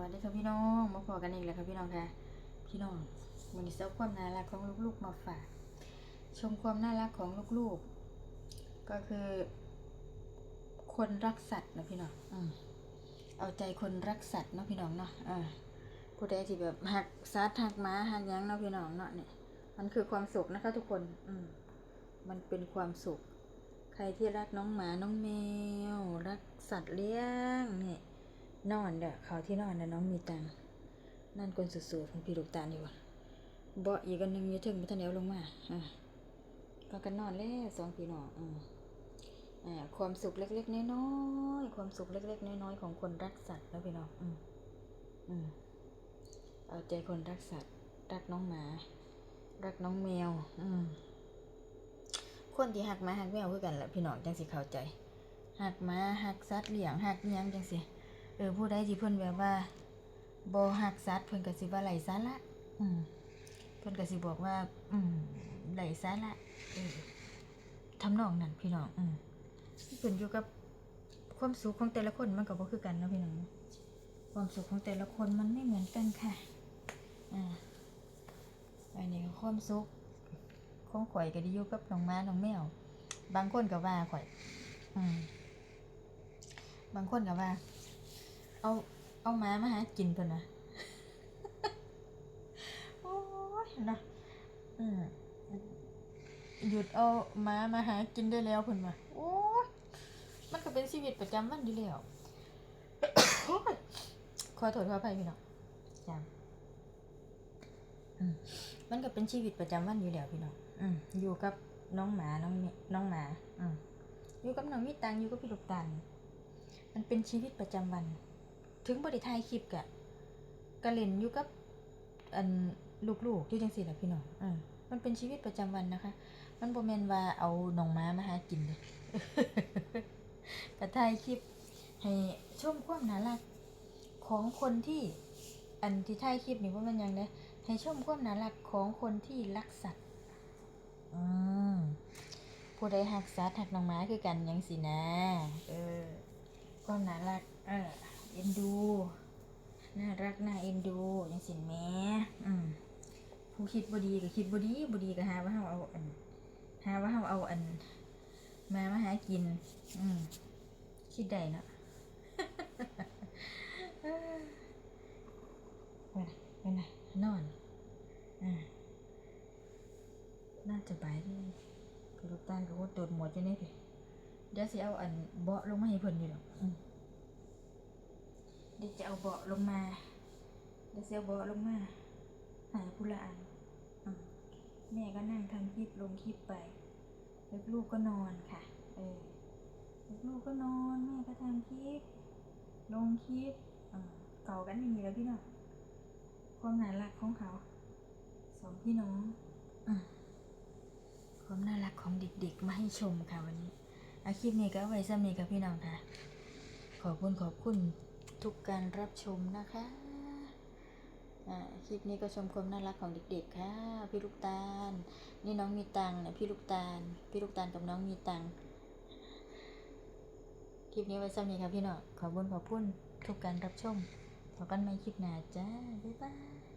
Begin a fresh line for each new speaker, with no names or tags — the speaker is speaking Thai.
วัสดีค่ะพี่น้อง มาพอกันอีกแล้วค่ะพี่น้องค่ะ พี่น้องวันนี้เจ้าความน่ารักของลูกๆมาฝาก ชมความน่ารักของลูกๆ ก็คือ คนรักสัตว์นะพี่น้องอเอาใจคนรักสัตว์เนาะพี่น้องเนาะอ่าผู้ใดที่แบบหักสัตว์หักม้าหักยังเนาะพี่น้องเนาะเนี่ย มันคือความสุขนะคะทุกคน อืมมันเป็นความสุข ใครที่รักน้องหมาน้องแมว รักสัตว์เลี้ยงเนี่ย นอนเด้อเขาที่นอนนะน้องมีตังนั่นคนสุดๆของพี่ลูกตาลดีกว่เบาะอีกอันหนึ่งยี่ถึงพัทนเอวลงมาอะก็กันนอนแล้วสองพี่น้องอืมอ่าความสุขเล็ก ๆ น้อยๆความสุขเล็ก ๆ น้อยๆของคนรักสัตว์แล้วพี่น้องอืมอืมเอาใจคนรักสัตว์ รักน้องหมา รักน้องแมว อืมคนที่หักหมาหักแมวคือกันแหละพี่น้องจังสิเข้าใจหักหมาหักสัตว์เลี้ยงหักยังจังสิ เออผู้ใดที่เพิ่นแบบว่าบ่หักสัตว์เพิ่นก็สิว่าไร้สาระอืมเพิ่นก็สิบอกว่า อืมไร้สาระเออทำนองนั้นพี่น้องอืมขึ้นอยู่กับความสุขของแต่ละคนมันก็บ่คือกันเนาะพี่น้องเนาะความสุขของแต่ละคนมันไม่เหมือนกันค่ะอ่าอันนี้ก็ความสุขของข่อยก็ไดีอยู่กับน้องม้าน้องแมวบางคนก็ว่าข่อย อืมบางคนก็ว่า เอาเอาหม้ามาหากินเพิ่นนะโอ้ยนะอืมหยุดเอาหม้ามาหากินได้แล้วเพิ่นว่าโอ้ยมันก็เป็นชีวิตประจำวันอยู่แล้วโอ้ยขอโทษขออภัยพี่น้องจำอืมมันก็เป็นชีวิตประจำวันอยู่แล้วพี่น้องอืมอยู่กับน้องหมาน้องเมน้องหมาอืมอยู่กับน้องมีตังอยู่กับพี่ลูกตันมันเป็นชีวิตประจำวัน ถึงบริทยคลิปกะกะเล่นอยู่กับอันลูกๆอยู่จังสี่แหละพี่น้องอืมมันเป็นชีวิตประจำวันนะคะ มันบ่แม่นว่าเอาน้องม้ามาหากินเลยกะถ่ายคลิป ให้ชมความน่ารักของคนที่อันที่ถ่ายคลิปนี่ว่ามันยังไดให้ชมความน่ารักของคนที่รักสัตว์อืมผู้ใดหักสัตว์หักน้องม้าคือกันยังสินะ เออความน่ารัก เออ เอ็นดู น่ารักน่าเอ็นดูยังสินแม่อืมผู้คิดบดีก็คิดบดีบดีก็หาว่าเฮาเอาอันหาว่าเฮาเอาอัน มามาหากิน อืมคิดได้เนาะไปไหนไปไหนนอนอ่าน่าจะบายดีพี่ลูกตาลกับว่าโดดหมดจะนี่พี่เดี๋ยวสิเอาอันเบาะลงมาให้เพิ่นอยู่ดอกอืม ดี๋ยวจะเอาเบาะลงมาเดี๋ยวเอาเบาะลงมา หาผู้ละอันอแม่ก็นั่งทำคลิปลงคลิปไปแล้วลูกก็นอนค่ะ เออแล้วลูกก็นอนแม่ก็ทำคลิป ลงคลิปเก่ากันอย่างนี้แล้วพี่น้องความน่ารักของเขาสองพี่น้องอความน่ารักของเด็กๆมาให้ชมค่ะวันนี้อาคลิปนี้ก็ไว้ซ้ำนี้กับพี่น้องค่ะ ขอบคุณขอบคุณ ทุกการรับชมนะคะอ่าคลิปนี้ก็ชมความน่ารักของเด็กๆค่ะ พี่ลูกตาล นี่น้องมีตังเนี่ยพี่ลูกตาล พี่ลูกตาลกับน้องมีตังคลิปนี้ไว้ซ้ำนี้ครับพี่น้องขอบคุณขอบคุณทุกการรับชมพบกันใหม่คลิปหน้าจ้าบ๊ายบาย